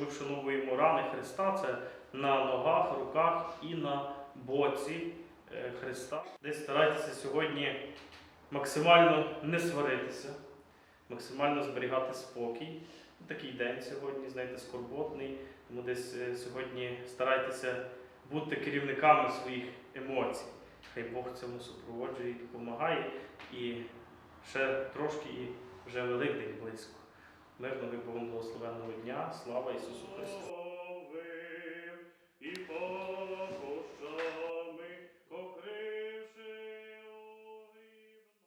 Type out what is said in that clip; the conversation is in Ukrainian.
ми вшановуємо рани Христа. Це на ногах, руках і на боці е, Христа. Десь старайтеся сьогодні максимально не сваритися, максимально зберігати спокій. Такий день сьогодні, знаєте, скорботний. Тому десь е, сьогодні старайтеся бути керівниками своїх емоцій. Хай Бог цьому супроводжує і допомагає. І ще трошки і вже Великдень близько. Мирного і благословенного дня. Слава Ісусу Христу!